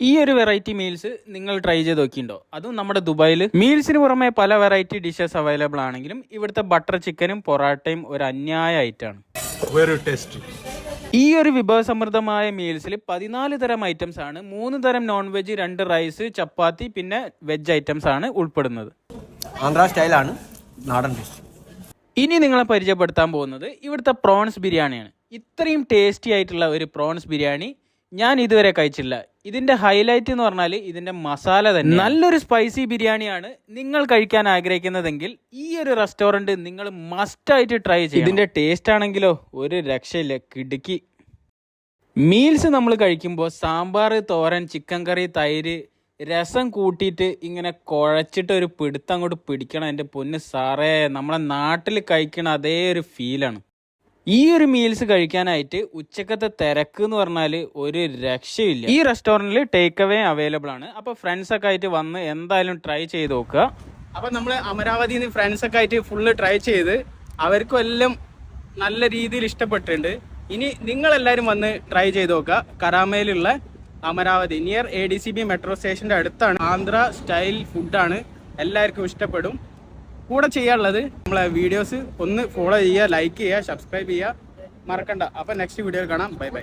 ഈ ഒരു variety meals നിങ്ങൾ ട്രൈ ചെയ്ത് നോക്കിയിട്ടുണ്ടോ അതും നമ്മുടെ ദുബായിൽ മീൽസിന് പുറമെ പല വെറൈറ്റി ഡിഷസ് അവൈലബിൾ ആണെങ്കിലും ഇവിടുത്തെ ബട്ടർ ചിക്കനും പൊറാട്ടയും ഒരു അന്യായ ഐറ്റാണ്. ഈ ഒരു വിഭവസമൃദ്ധമായ മീൽസിൽ പതിനാല് തരം ഐറ്റംസ് ആണ്. മൂന്ന് തരം നോൺ വെജ് രണ്ട് റൈസ് ചപ്പാത്തി പിന്നെ വെജ് ഐറ്റംസ് ആണ് ഉൾപ്പെടുന്നത്. ആന്ധ്ര സ്റ്റൈലാണ് നാടൻ ഡിഷ് ഇനി നിങ്ങളെ പരിചയപ്പെടുത്താൻ പോകുന്നത് ഇവിടുത്തെ പ്രോൺസ് ബിരിയാണിയാണ്. ഇത്രയും ടേസ്റ്റി ആയിട്ടുള്ള ഒരു പ്രോൺസ് ബിരിയാണി ഞാൻ ഇതുവരെ കഴിച്ചില്ല. ഇതിന്റെ ഹൈലൈറ്റ് എന്ന് പറഞ്ഞാൽ ഇതിന്റെ മസാല തന്നെ നല്ലൊരു സ്പൈസി ബിരിയാണിയാണ് നിങ്ങൾ കഴിക്കാൻ ആഗ്രഹിക്കുന്നതെങ്കിൽ ഈ ഒരു റെസ്റ്റോറന്റ് നിങ്ങൾ മസ്റ്റ് ആയിട്ട് ട്രൈ ചെയ്യും ഇതിന്റെ ടേസ്റ്റ് ആണെങ്കിലോ ഒരു രക്ഷയില്ല കിടുക്കി. മീൽസ് നമ്മൾ കഴിക്കുമ്പോൾ സാമ്പാർ തോരൻ ചിക്കൻ കറി തൈര് രസം കൂട്ടിയിട്ട് ഇങ്ങനെ കുഴച്ചിട്ട് ഒരു പിടുത്തം അങ്ങോട്ട് പിടിക്കണം. എന്റെ പൊന്ന് സാറേ നമ്മളെ നാട്ടിൽ കഴിക്കണ അതേ ഒരു ഫീലാണ് ഈ ഒരു മീൽസ് കഴിക്കാനായിട്ട് ഉച്ചക്കത്തെ തിരക്ക് എന്ന് പറഞ്ഞാൽ ഒരു രക്ഷയില്ല. ഈ റെസ്റ്റോറന്റിൽ ടേക്ക് അവേ അവൈലബിൾ ആണ്. അപ്പോൾ ഫ്രണ്ട്സ് ഒക്കെ ആയിട്ട് വന്ന് എന്തായാലും ട്രൈ ചെയ്ത് നോക്കുക. അപ്പോൾ നമ്മൾ അമരാവതി ഫ്രണ്ട്സ് ഒക്കെ ആയിട്ട് ഫുള്ള് ട്രൈ ചെയ്ത് അവർക്കും എല്ലാം നല്ല രീതിയിൽ ഇഷ്ടപ്പെട്ടിട്ടുണ്ട്. ഇനി നിങ്ങൾ നിങ്ങളെല്ലാവരും വന്ന് ട്രൈ ചെയ്ത് നോക്കുക. കരാമയിലുള്ള Amaravati near A D C B metro സ്റ്റേഷന്റെ അടുത്താണ്. ആന്ധ്ര സ്റ്റൈൽ ഫുഡാണ് എല്ലാവർക്കും ഇഷ്ടപ്പെടും. കൂടെ ചെയ്യാനുള്ളത് നമ്മളെ വീഡിയോസ് ഒന്ന് ഫോളോ ചെയ്യുക ലൈക്ക് ചെയ്യുക സബ്സ്ക്രൈബ് ചെയ്യുക. മറക്കണ്ട. അപ്പം നെക്സ്റ്റ് വീഡിയോയിൽ കാണാം. Bye bye